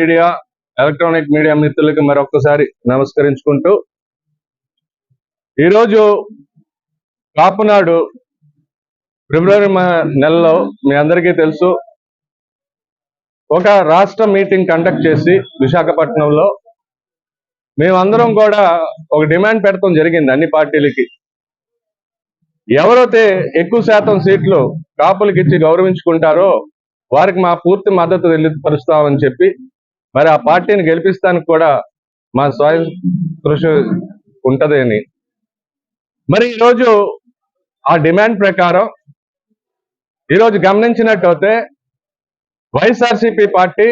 Media electronic media మిత్రులకి మరొకసారి నమస్కరించుకుంటూ ఈరోజు కాపునాడు ఫిబ్రవరి నెలలో మీ అందరికీ తెలుసు ఒక రాష్ట్ర మీటింగ్ కండక్ట్ చేసి విశాఖపట్నంలో మేమందరం కూడా ఒక డిమాండ్ పెడతాం జరిగింది అన్ని పార్టీలకి. ఎవరైతే ఎక్కువ శాతం సీట్లు కాపులకి ఇచ్చి గౌరవించుకుంటారో వారికి మా పూర్తి మద్దతు తెలియపరుస్తామని చెప్పి మరి ఆ పార్టీని గెలిపిస్తానికి కూడా మా స్వయం కృషి ఉంటదని మరి ఈరోజు ఆ డిమాండ్ ప్రకారం ఈరోజు గమనించినట్టయితే వైఎస్ఆర్సీపీ పార్టీ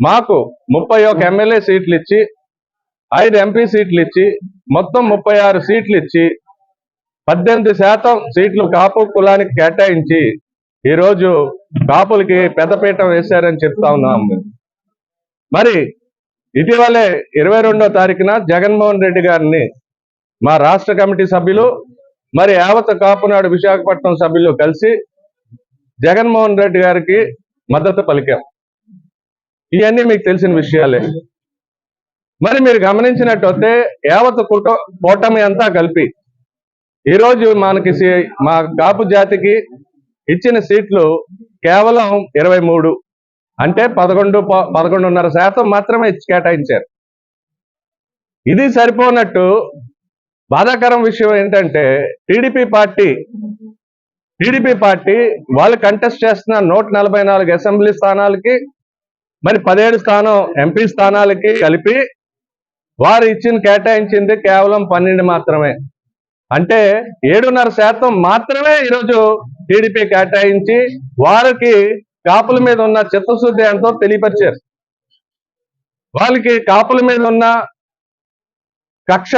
మాకు ముప్పై ఒక ఎమ్మెల్యే సీట్లు ఇచ్చి ఐదు ఎంపీ సీట్లు ఇచ్చి మొత్తం ముప్పై ఆరు సీట్లు ఇచ్చి పద్దెనిమిది శాతం సీట్లు కాపు కులానికి కేటాయించి ఈరోజు కాపులకి పెద్దపీట వేశారని చెప్తా ఉన్నాం. మరి ఇటీవలే ఇరవై రెండో తారీఖున జగన్మోహన్ రెడ్డి గారిని మా రాష్ట్ర కమిటీ సభ్యులు మరి యావత్ కాపునాడు విశాఖపట్నం సభ్యులు కలిసి జగన్మోహన్ రెడ్డి గారికి మద్దతు పలికాం. ఇవన్నీ మీకు తెలిసిన విషయాలే. మరి మీరు గమనించినట్టయితే యావత్ కుట కూటమి అంతా కలిపి ఈరోజు మనకి మా కాపు జాతికి ఇచ్చిన సీట్లు కేవలం ఇరవై మూడు. అంటే పదకొండు పదకొండున్నర శాతం మాత్రమే కేటాయించారు. ఇది సరిపోనట్టు బాధాకరం విషయం ఏంటంటే టీడీపీ పార్టీ టీడీపీ పార్టీ వాళ్ళు కంటెస్ట్ చేస్తున్న నూట నలభై నాలుగు అసెంబ్లీ స్థానాలకి మరి పదిహేడు స్థానం ఎంపీ స్థానాలకి కలిపి వారు ఇచ్చిన కేటాయించింది కేవలం పన్నెండు మాత్రమే. అంటే ఏడున్నర శాతం మాత్రమే ఈరోజు టీడీపీ కేటాయించి వారికి కాపుల మీద ఉన్న చిత్తశుద్ధి ఎంతో తెలియపరిచారు. వాళ్ళకి కాపుల మీద ఉన్న కక్ష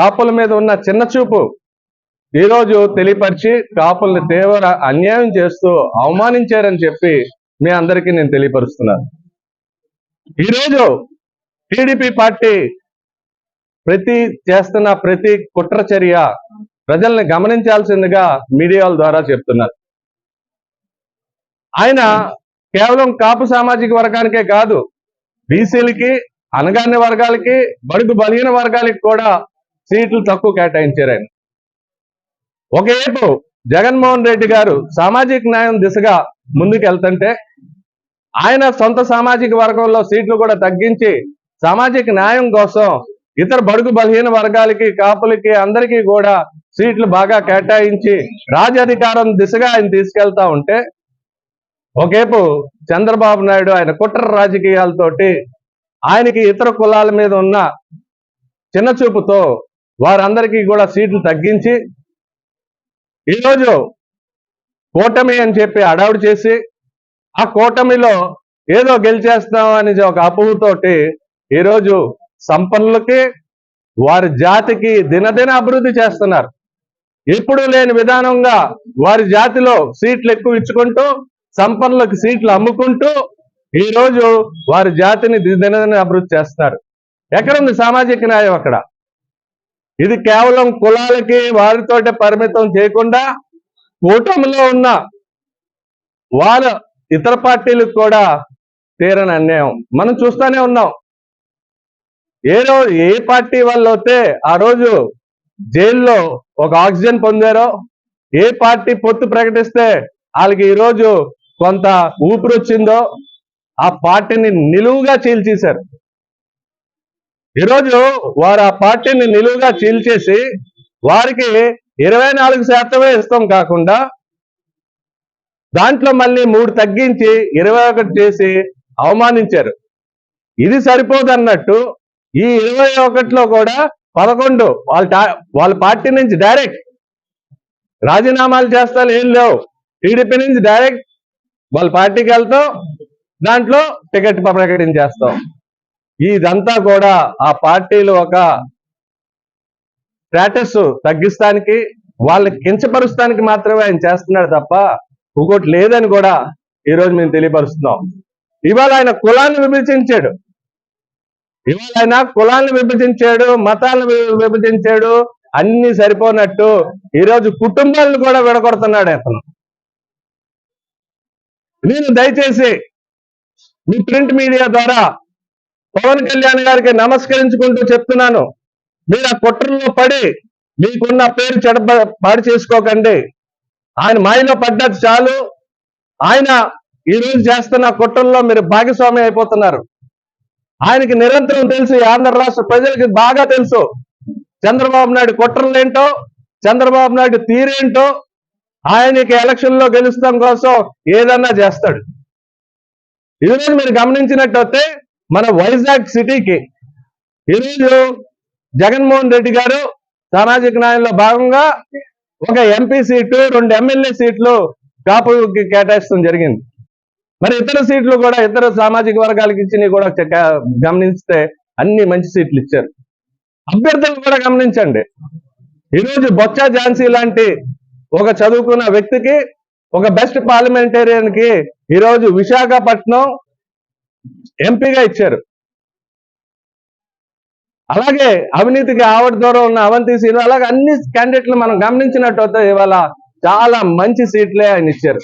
కాపుల మీద ఉన్న చిన్న చూపు ఈరోజు తెలియపరిచి కాపుల్ని తీవ్ర అన్యాయం చేస్తూ అవమానించారని చెప్పి మీ అందరికీ నేను తెలియపరుస్తున్నాను. ఈరోజు టీడీపీ పార్టీ ప్రతి చేస్తున్న ప్రతి కుట్ర చర్య ప్రజల్ని గమనించాల్సిందిగా మీడియాల ద్వారా చెప్తున్నారు ఆయన కేవలం కాపు సామాజిక వర్గానికే కాదు బీసీలకి అనగాని వర్గాలకి బడుగు బలహీన వర్గాలకి కూడా సీట్లు తక్కువ కేటాయించారు ఆయన. ఒకవైపు జగన్మోహన్ రెడ్డి గారు సామాజిక న్యాయం దిశగా ముందుకు వెళ్తుంటే ఆయన సొంత సామాజిక వర్గంలో సీట్లు కూడా తగ్గించి సామాజిక న్యాయం కోసం ఇతర బడుగు బలహీన వర్గాలకి కాపులకి అందరికీ కూడా సీట్లు బాగా కేటాయించి రాజధికారం దిశగా ఆయన తీసుకెళ్తా ఉంటే ఒకేపు చంద్రబాబు నాయుడు ఆయన కుట్ర రాజకీయాలతోటి ఆయనకి ఇతర కులాల మీద ఉన్న చిన్న చూపుతో వారందరికీ కూడా సీట్లు తగ్గించి ఈరోజు కూటమి అని చెప్పి అడావుడు చేసి ఆ కూటమిలో ఏదో గెలిచేస్తాం అని ఒక అపోహతోటి ఈరోజు సంపన్నులకి వారి జాతికి దినదిన అభివృద్ధి చేస్తున్నారు. ఎప్పుడూ లేని విధానంగా వారి జాతిలో సీట్లు ఎక్కువ ఇచ్చుకుంటూ సంపన్నులకు సీట్లు అమ్ముకుంటూ ఈ రోజు వారి జాతిని దినదిన అభివృద్ధి చేస్తున్నారు. ఎక్కడుంది సామాజిక న్యాయం అక్కడ? ఇది కేవలం కులాలకి వారితోటే పరిమితం చేయకుండా కూటమిలో ఉన్న వాళ్ళ ఇతర పార్టీలకు కూడా తీరని అన్యాయం. మనం చూస్తానే ఉన్నాం. ఏ రోజు ఏ పార్టీ వాళ్ళు అయితే ఆ రోజు జైల్లో ఒక ఆక్సిజన్ పొందారో ఏ పార్టీ పొత్తు ప్రకటిస్తే వాళ్ళకి ఈ రోజు కొంత ఊపిరి వచ్చిందో ఆ పార్టీని నిలువుగా చీల్చేశారు. ఈరోజు వారు ఆ పార్టీని నిలువుగా చీల్చేసి వారికి ఇరవై నాలుగు శాతమే ఇస్తాం కాకుండా దాంట్లో మళ్ళీ మూడు తగ్గించి ఇరవై ఒకటి చేసి అవమానించారు. ఇది సరిపోదన్నట్టు ఈ ఇరవై ఒకటిలో కూడా పదకొండు వాళ్ళ వాళ్ళ పార్టీ నుంచి డైరెక్ట్ రాజీనామాలు చేస్తారు ఏం లేవు. టీడీపీ నుంచి డైరెక్ట్ వాళ్ళ పార్టీకి వెళ్తాం దాంట్లో టికెట్ ప్రకటించేస్తాం ఇదంతా కూడా ఆ పార్టీలు ఒక స్టేటస్ తగ్గిస్తానికి వాళ్ళని కించపరుస్తానికి మాత్రమే ఆయన చేస్తున్నాడు తప్ప ఇంకోటి లేదని కూడా ఈ రోజు మేము తెలియపరుస్తున్నాం. ఇవాళ ఆయన కులాన్ని విభజించాడు. ఇవాళ ఆయన కులాన్ని విభజించాడు మతాలను విభజించాడు అన్ని సరిపోనట్టు ఈరోజు కుటుంబాలను కూడా విడగొడుతున్నాడు అతను. నేను దయచేసి మీ ప్రింట్ మీడియా ద్వారా పవన్ కళ్యాణ్ గారికి నమస్కరించుకుంటూ చెప్తున్నాను. మీరు ఆ కుట్రలో పడి మీకున్న పేరు చెడ పాడు చేసుకోకండి. ఆయన మాయలో పడ్డది చాలు. ఆయన ఈ రోజు చేస్తున్న కుట్రల్లో మీరు భాగస్వామి అయిపోతున్నారు. ఆయనకి నిరంతరం తెలుసు ఆంధ్ర రాష్ట్ర ప్రజలకి బాగా తెలుసు. చంద్రబాబు నాయుడు కుట్రలు ఏంటో చంద్రబాబు నాయుడు తీరేంటో ఆయనకి ఎలక్షన్లో గెలుస్తాం కోసం ఏదన్నా చేస్తాడు. ఈరోజు మీరు గమనించినట్టయితే మన వైజాగ్ సిటీకి ఈరోజు జగన్మోహన్ రెడ్డి గారు సామాజిక న్యాయంలో భాగంగా ఒక ఎంపీ సీటు రెండు ఎమ్మెల్యే సీట్లు కాపుకి కేటాయించడం జరిగింది. మరి ఇతర సీట్లు కూడా ఇతర సామాజిక వర్గాలకు ఇచ్చినవి కూడా గమనిస్తే అన్ని మంచి సీట్లు ఇచ్చారు. అభ్యర్థులు కూడా గమనించండి. ఈరోజు బొచ్చా ఝాన్సీ లాంటి ఒక చదువుకున్న వ్యక్తికి ఒక బెస్ట్ పార్లమెంటేరియన్కి ఈరోజు విశాఖపట్నం ఎంపీగా ఇచ్చారు. అలాగే అవినీతికి ఆవిడ దూరం ఉన్న అవంతి సీట్లు అలాగే అన్ని క్యాండిడేట్లు మనం గమనించినట్టు ఇవాళ చాలా మంచి సీట్లే ఆయన ఇచ్చారు.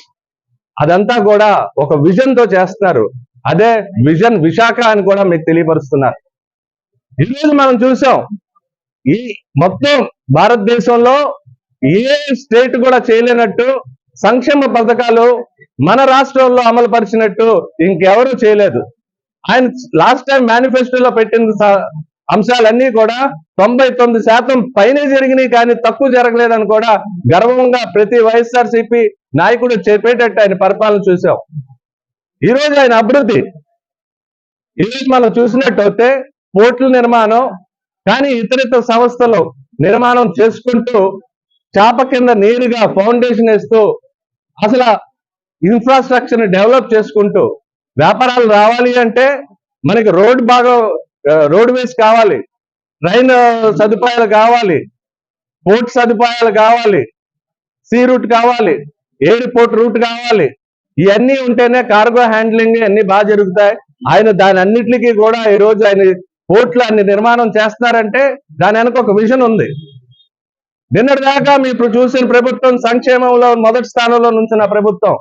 అదంతా కూడా ఒక విజన్తో చేస్తున్నారు. అదే విజన్ విశాఖ అని కూడా మీకు తెలియపరుస్తున్నారు. ఈరోజు మనం చూసాం ఈ మొత్తం భారతదేశంలో ఏ స్టేట్ కూడా చేయలేనట్టు సంక్షేమ పథకాలు మన రాష్ట్రంలో అమలు పరిచినట్టు ఇంకెవరూ చేయలేదు. ఆయన లాస్ట్ టైం మేనిఫెస్టోలో పెట్టిన అంశాలన్నీ కూడా తొంభై తొమ్మిది శాతం పైనే జరిగినాయి కానీ తక్కువ జరగలేదని కూడా గర్వంగా ప్రతి వైఎస్ఆర్సిపి నాయకుడు చెప్పేటట్టు ఆయన పరిపాలన చూసాం ఈ రోజు ఆయన అభివృద్ధి. ఈ రోజు మనం చూసినట్టయితే పోర్టుల నిర్మాణం కానీ ఇతరితర సంస్థలు నిర్మాణం చేసుకుంటూ చేప కింద నేరుగా ఫౌండేషన్ వేస్తూ అసలు ఇన్ఫ్రాస్ట్రక్చర్ డెవలప్ చేసుకుంటూ వ్యాపారాలు రావాలి అంటే మనకి రోడ్ బాగా రోడ్ వేస్ కావాలి. ట్రైన్ సదుపాయాలు కావాలి. పోర్ట్ సదుపాయాలు కావాలి. సీ రూట్ కావాలి. ఎయిర్పోర్ట్ రూట్ కావాలి. ఇవన్నీ ఉంటేనే కార్గో హ్యాండ్లింగ్ అన్ని బాగా జరుగుతాయి. ఆయన దాని అన్నిటికీ కూడా ఈ రోజు ఆయన పోర్ట్లు అన్ని నిర్మాణం చేస్తున్నారంటే దాని వెనక ఒక విజన్ ఉంది. నిన్నటిదాకా మీరు చూసిన ప్రభుత్వం సంక్షేమంలో మొదటి స్థానంలో నుంచిన ప్రభుత్వం.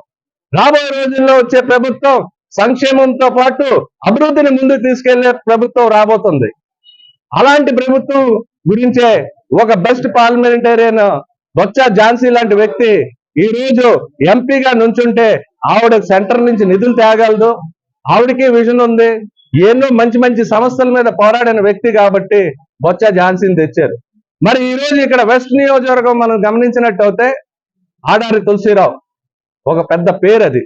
రాబోయే రోజుల్లో వచ్చే ప్రభుత్వం సంక్షేమంతో పాటు అభివృద్ధిని ముందు తీసుకెళ్ళే ప్రభుత్వం రాబోతుంది. అలాంటి ప్రభుత్వం గురించే ఒక బెస్ట్ పార్లమెంటేరియన్ బొత్స ఝాన్సీ లాంటి వ్యక్తి ఈ రోజు ఎంపీగా నుంచుంటే ఆవిడ సెంటర్ నుంచి నిధులు తేగలదు. ఆవిడకి విజన్ ఉంది. ఎన్నో మంచి మంచి సమస్యల మీద పోరాడిన వ్యక్తి కాబట్టి బొత్స ఝాన్సీని తెచ్చారు. మరి ఈ రోజు ఇక్కడ వెస్ట్ నియోజకవర్గం మనం గమనించినట్టయితే ఆడారి తులసిరావు. ఒక పెద్ద పేరు అది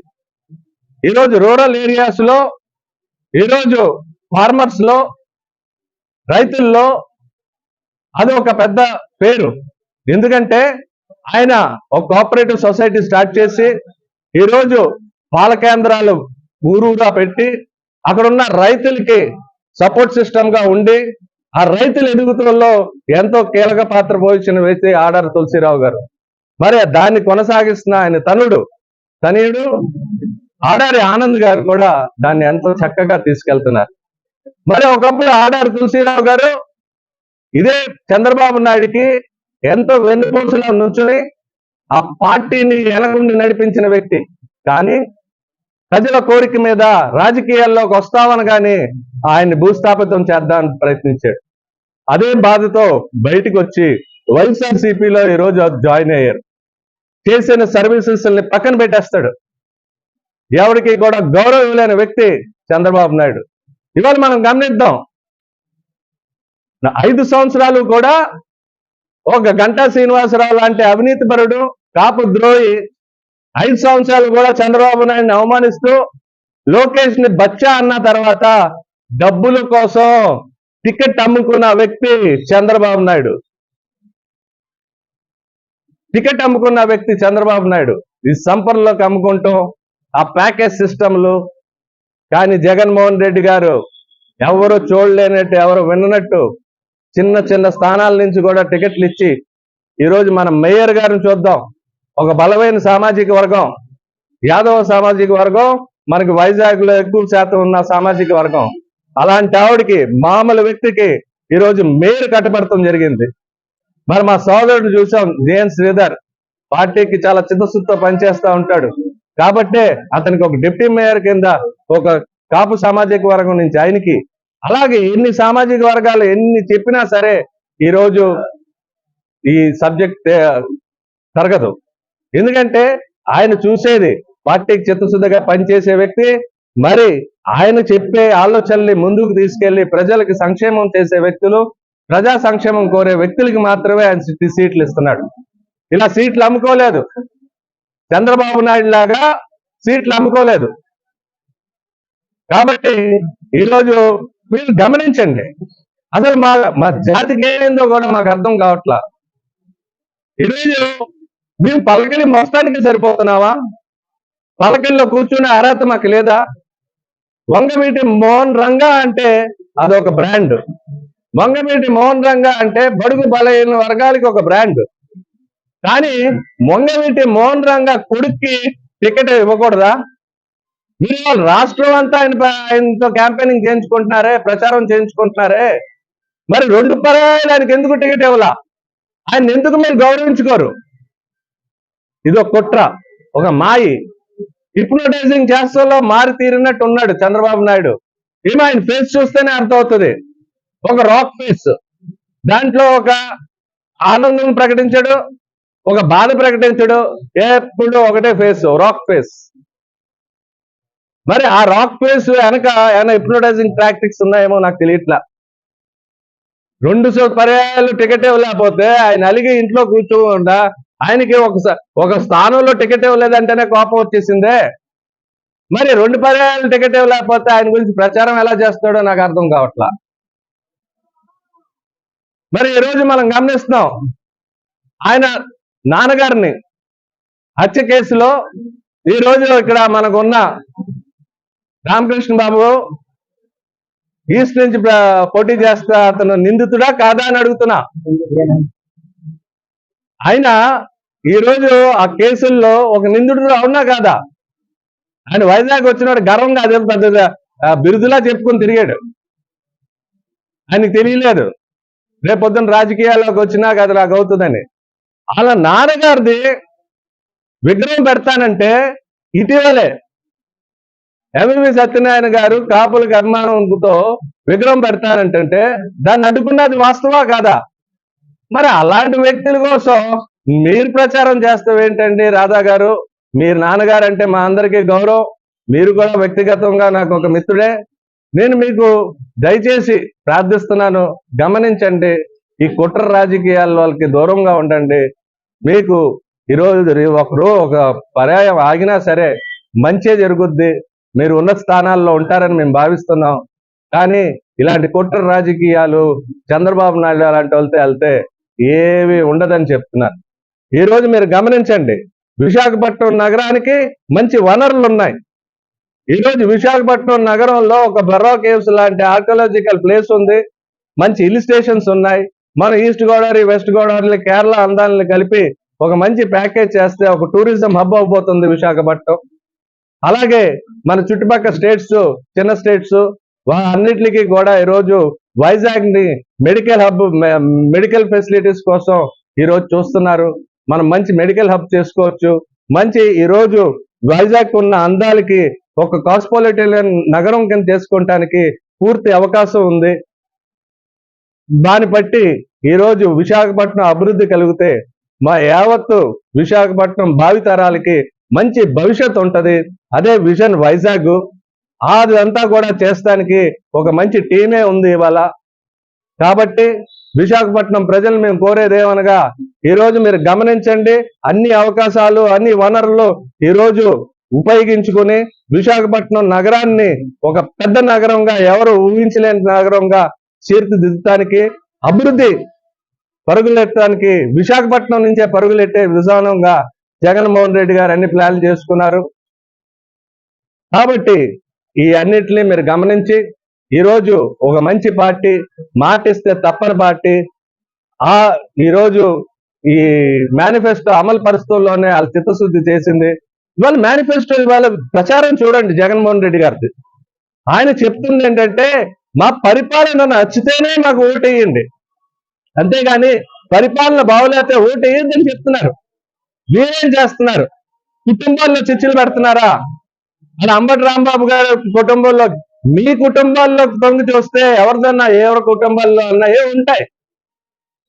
ఈరోజు రూరల్ ఏరియాస్లో ఈరోజు ఫార్మర్స్లో రైతుల్లో అది ఒక పెద్ద పేరు. ఎందుకంటే ఆయన ఒక కోఆపరేటివ్ సొసైటీ స్టార్ట్ చేసి ఈరోజు పాల కేంద్రాలు ఊరూరా పెట్టి అక్కడ ఉన్న రైతులకి సపోర్ట్ సిస్టమ్గా ఉండి ఆ రైతుల ఎదుగుదలలో ఎంతో కీలక పాత్ర పోషించిన వ్యక్తి ఆడారు తులసిరావు గారు. మరి దాన్ని కొనసాగిస్తున్న ఆయన తనుడు తనయుడు ఆడారి ఆనంద్ గారు కూడా దాన్ని ఎంతో చక్కగా తీసుకెళ్తున్నారు. మరి ఒకప్పుడు ఆడారు తులసిరావు గారు ఇదే చంద్రబాబు నాయుడికి ఎంతో వెన్నుపూసలో నుంచుని ఆ పార్టీని వెనకుండి నడిపించిన వ్యక్తి. కానీ ప్రజల కోరిక మీద రాజకీయాల్లోకి వస్తామని కానీ ఆయన్ని భూస్థాపితం చేద్దామని ప్రయత్నించాడు. అదే బాధతో బయటికి వచ్చి వైఎస్ఆర్ సిపిలో ఈ రోజు జాయిన్ అయ్యారు. చేసిన సర్వీసెస్ని పక్కన పెట్టేస్తాడు. ఎవరికి కూడా గౌరవం లేని వ్యక్తి చంద్రబాబు నాయుడు. ఇవాళ మనం గమనిద్దాం. ఐదు సంవత్సరాలు కూడా ఒక గంటా శ్రీనివాసరావు లాంటి అవినీతి పరుడు కాపు ద్రోహి ఐదు సంవత్సరాలు కూడా చంద్రబాబు నాయుడిని అవమానిస్తూ లోకేష్ని బచ్చా అన్న తర్వాత డబ్బుల కోసం టికెట్ అమ్ముకున్న వ్యక్తి చంద్రబాబు నాయుడు. టికెట్ అమ్ముకున్న వ్యక్తి చంద్రబాబు నాయుడు. ఈ సంపర్లోకి అమ్ముకుంటూ ఆ ప్యాకేజ్ సిస్టంలు కానీ జగన్మోహన్ రెడ్డి గారు ఎవరు చూడలేనట్టు ఎవరు విన్నట్టు చిన్న చిన్న స్థానాల నుంచి కూడా టికెట్లు ఇచ్చి ఈరోజు మనం మేయర్ గారిని చూద్దాం. ఒక బలమైన సామాజిక వర్గం యాదవ సామాజిక వర్గం మనకి వైజాగ్లో ఎక్కువ శాతం ఉన్న సామాజిక వర్గం. అలాంటి ఆవిడకి మామూలు వ్యక్తికి ఈరోజు మేలు కట్టబడటం జరిగింది. మరి మా సోదరుడు చూసాం జేఎన్ శ్రీధర్. పార్టీకి చాలా చిత్తశుద్ధితో పనిచేస్తా ఉంటాడు. కాబట్టే అతనికి ఒక డిప్యూటీ మేయర్ కింద ఒక కాపు సామాజిక వర్గం నుంచి ఆయనకి అలాగే ఎన్ని సామాజిక వర్గాలు ఎన్ని చెప్పినా సరే ఈరోజు ఈ సబ్జెక్ట్ తరగదు. ఎందుకంటే ఆయన చూసేది పార్టీకి చిత్తశుద్ధిగా పనిచేసే వ్యక్తి మరి ఆయన చెప్పే ఆలోచనల్ని ముందుకు తీసుకెళ్ళి ప్రజలకు సంక్షేమం చేసే వ్యక్తులు ప్రజా సంక్షేమం కోరే వ్యక్తులకి మాత్రమే ఆయన సీట్లు ఇస్తున్నాడు. ఇలా సీట్లు అమ్ముకోలేదు. చంద్రబాబు నాయుడు లాగా సీట్లు అమ్ముకోలేదు. కాబట్టి ఈరోజు మీరు గమనించండి. అసలు మా మా జాతికి ఏందో కూడా మాకు అర్థం కావట్లా. ఈరోజు మేము పలకలి మొత్తానికి సరిపోతున్నావా? పలకల్లో కూర్చునే అర్హత మాకు లేదా? వంగమీటి మోహన్ రంగా అంటే అదొక బ్రాండ్ వంగమీటి మోహన్ రంగా అంటే బడుగు బలహీన వర్గాలకి ఒక బ్రాండ్ కానీ వంగమీటి మోహన్ రంగా కొడుక్కి టికెట్ ఇవ్వకూడదా? మీరు వాళ్ళు రాష్ట్రం అంతా ఆయన ఆయనతో క్యాంపెయినింగ్ చేయించుకుంటున్నారే ప్రచారం చేయించుకుంటున్నారే? మరి రెండు పర్యాయాలు ఆయనకి ఎందుకు టికెట్ ఇవ్వాల? ఆయన ఎందుకు మీరు గౌరవించుకోరు? ఇది ఒక కుట్ర. ఒక మాయి హిప్నోటైజింగ్ చేస్తలో మారి తీరినట్టు ఉన్నాడు చంద్రబాబు నాయుడు. ఏమో ఆయన ఫేస్ చూస్తేనే అర్థమవుతుంది. ఒక రాక్ ఫేస్ దాంట్లో ఒక ఆనందం ప్రకటించడు ఒక బాధ ప్రకటించడు ఎప్పుడు ఒకటే ఫేస్ రాక్ ఫేస్ మరి ఆ రాక్ ఫేస్ వెనక ఏమైనా హిప్నోటైజింగ్ ప్రాక్టిక్స్ ఉన్నాయేమో నాకు తెలియట్లా. రెండు సో- పర్యాయాలు టికెట్ ఇవ్వలేకపోతే ఆయన అలిగి ఇంట్లో కూర్చోకుండా ఆయనకి ఒక ఒక స్థానంలో టికెట్ ఇవ్వలేదంటేనే కోపం వచ్చేసిందే. మరి రెండు పర్యాయాలు టికెట్ ఇవ్వలేకపోతే ఆయన గురించి ప్రచారం ఎలా చేస్తాడో నాకు అర్థం కావట్లా? మరి ఈ రోజు మనం గమనిస్తున్నాం ఆయన నాన్నగారిని హత్య కేసులో ఈ రోజు ఇక్కడ మనకున్న రామకృష్ణ బాబు ఈస్ట్ నుంచి పోటీ చేస్తా అతను నిందితుడా కాదా అని అడుగుతున్నా. ఆయన ఈ రోజు ఆ కేసుల్లో ఒక నిందితుడు అవునా కాదా? ఆయన వైజాగ్ వచ్చినాడు గర్వంగా అదే పెద్ద బిరుదులా చెప్పుకొని తిరిగాడు. ఆయనకి తెలియలేదు. రేపొద్దున రాజకీయాల్లోకి వచ్చినాక అది నాకు అవుతుందని. అలా నాన్నగారిది విగ్రహం పెడతానంటే ఇటీవలే ఎంవి సత్యనారాయణ గారు కాపులకు అభిమానంతో విగ్రహం పెడతానంటే దాన్ని అడ్డుకున్నది వాస్తవా కాదా? మరి అలాంటి వ్యక్తుల కోసం మీరు ప్రచారం చేస్తాం ఏంటండి రాధా గారు? మీరు నాన్నగారు అంటే మా అందరికీ గౌరవం. మీరు కూడా వ్యక్తిగతంగా నాకు ఒక మిత్రుడే. నేను మీకు దయచేసి ప్రార్థిస్తున్నాను గమనించండి. ఈ కుట్ర రాజకీయాల వాళ్ళకి దూరంగా ఉండండి. మీకు ఈరోజు రే- ఒక ఒక పర్యాయం ఆగినా సరే మంచే జరుగుద్ది. మీరు ఉన్నత స్థానాల్లో ఉంటారని మేము భావిస్తున్నాం. కానీ ఇలాంటి కుట్ర రాజకీయాలు చంద్రబాబు నాయుడు అలాంటి వాళ్ళతో వెళ్తే ఏవి ఉండదని చెప్తున్నారు. ఈ రోజు మీరు గమనించండి విశాఖపట్నం నగరానికి మంచి వనరులు ఉన్నాయి. ఈ రోజు విశాఖపట్నం నగరంలో ఒక బెర్రో కేవ్స్ లాంటి ఆర్కియాలజికల్ ప్లేస్ ఉంది. మంచి హిల్ స్టేషన్స్ ఉన్నాయి. మన ఈస్ట్ గోదావరి వెస్ట్ గోదావరి కేరళ అందాలని కలిపి ఒక మంచి ప్యాకేజ్ చేస్తే ఒక టూరిజం హబ్ అవబోతుంది విశాఖపట్నం. అలాగే మన చుట్టుపక్కల స్టేట్స్ చిన్న స్టేట్స్ అన్నిటికీ కూడా ఈరోజు వైజాగ్ని మెడికల్ హబ్ మెడికల్ ఫెసిలిటీస్ కోసం ఈరోజు చూస్తున్నారు. మనం మంచి మెడికల్ హబ్ చేసుకోవచ్చు. మంచి ఈ రోజు వైజాగ్ ఉన్న అందాలకి ఒక కాస్మోపాలిటన్ నగరం కింద చేసుకోవటానికి పూర్తి అవకాశం ఉంది. దాన్ని బట్టి ఈ రోజు విశాఖపట్నం అభివృద్ధి కలిగితే మా యావత్తు విశాఖపట్నం భావితరాలకి మంచి భవిష్యత్ ఉంటుంది. అదే విజన్ వైజాగ్. అదంతా కూడా చేస్తానికి ఒక మంచి టీమే ఉంది ఇవాళ. కాబట్టి విశాఖపట్నం ప్రజలు మేము కోరేది ఏమనగా ఈ రోజు మీరు గమనించండి అన్ని అవకాశాలు అన్ని వనరులు ఈరోజు ఉపయోగించుకుని విశాఖపట్నం నగరాన్ని ఒక పెద్ద నగరంగా ఎవరు ఊహించలేని నగరంగా తీర్చిదిద్దటానికి అభివృద్ధి పరుగులెట్టడానికి విశాఖపట్నం నుంచే పరుగులెట్టే విధానంగా జగన్మోహన్ రెడ్డి గారు అన్ని ప్లాన్లు చేసుకున్నారు. కాబట్టి ఈ అన్నిటిని మీరు గమనించి ఈరోజు ఒక మంచి పార్టీ మాటిస్తే తప్పని పార్టీ. ఆ ఈరోజు ఈ మేనిఫెస్టో అమలు పరుస్తుల్లోనే వాళ్ళ చిత్తశుద్ధి చేసింది. ఇవాళ మేనిఫెస్టో ఇవాళ ప్రచారం చూడండి జగన్మోహన్ రెడ్డి గారిది. ఆయన చెప్తుంది ఏంటంటే మా పరిపాలన నచ్చితేనే మాకు ఓటేయండి అంతేగాని పరిపాలన బాగోలేకపోతే అని చెప్తున్నారు. మీరేం చేస్తున్నారు? కుటుంబాల్లో చిచ్చులు పెడుతున్నారా? అలా అంబటి రాంబాబు గారి కుటుంబంలో మీ కుటుంబాల్లో తొంగి చూస్తే ఎవరిదన్నా ఎవరి కుటుంబాల్లో అన్నా ఏ ఉంటాయి.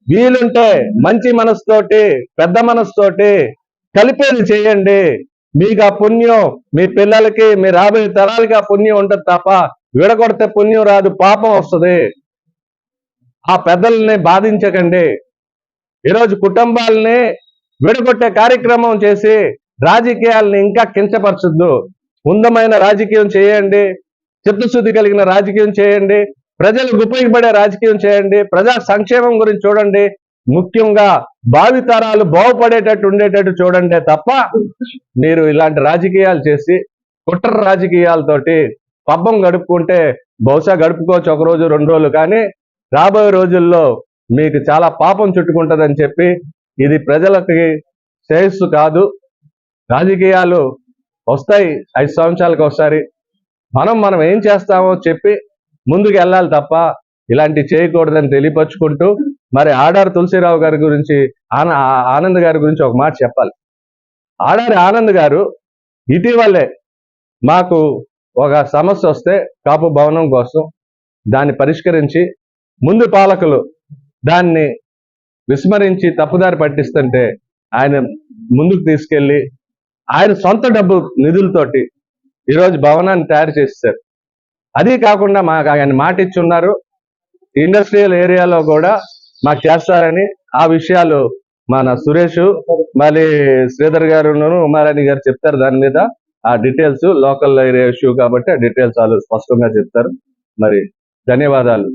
వీలుంటే మంచి మనసుతోటి పెద్ద మనసుతోటి కలిపేది చేయండి. మీకు ఆ పుణ్యం మీ పిల్లలకి మీ రాబోయే తరాలకి ఆ పుణ్యం ఉంటుంది తప్ప విడగొడితే పుణ్యం రాదు పాపం వస్తుంది. ఆ పెద్దల్ని బాధించకండి. ఈరోజు కుటుంబాలని విడగొట్టే కార్యక్రమం చేసి రాజకీయాలని ఇంకా కించపరచద్దు. ఉందమైన రాజకీయం చేయండి. చిత్తశుద్ధి కలిగిన రాజకీయం చేయండి. ప్రజలకు ఉపయోగపడే రాజకీయం చేయండి. ప్రజా సంక్షేమం గురించి చూడండి. ముఖ్యంగా భావితరాలు బాగుపడేటట్టు ఉండేటట్టు చూడండి తప్ప మీరు ఇలాంటి రాజకీయాలు చేసి కుట్ర రాజకీయాలతోటి పబ్బం గడుపుకుంటే బహుశా గడుపుకోవచ్చు ఒక రోజు రెండు రోజులు. కానీ రాబోయే రోజుల్లో మీకు చాలా పాపం చుట్టుకుంటుందని చెప్పి ఇది ప్రజలకి శ్రేయస్సు కాదు. రాజకీయాలు వస్తాయి. ఐదు సంవత్సరాలకు ఒకసారి మనం మనం ఏం చేస్తామో చెప్పి ముందుకు వెళ్ళాలి తప్ప ఇలాంటివి చేయకూడదని తెలియపరుచుకుంటూ మరి ఆడారు తులసిరావు గారి గురించి ఆన- ఆనంద్ గారి గురించి ఒక మాట చెప్పాలి. ఆడారి ఆనంద్ గారు ఇటీవలే మాకు ఒక సమస్య వస్తే కాపు భవనం కోసం దాన్ని పరిష్కరించి ముందు పాలకులు దాన్ని విస్మరించి తప్పుదారి పట్టిస్తుంటే ఆయన ముందుకు తీసుకెళ్ళి ఆయన సొంత డబ్బు నిధులతోటి ఈరోజు భవనాన్ని తయారు చేస్తారు అది కాకుండా మాకు ఆయన మాట ఇచ్చున్నారు ఇండస్ట్రియల్ ఏరియాలో కూడా మాకు చేస్తారని ఆ విషయాలు మన సురేష్ మళ్ళీ శ్రీధర్ గారు ఉమారాణి గారు చెప్తారు దాని మీద. ఆ డీటెయిల్స్ లోకల్ ఏరియా ఇష్యూ కాబట్టి ఆ డీటెయిల్స్ వాళ్ళు స్పష్టంగా చెప్తారు. మరి ధన్యవాదాలు.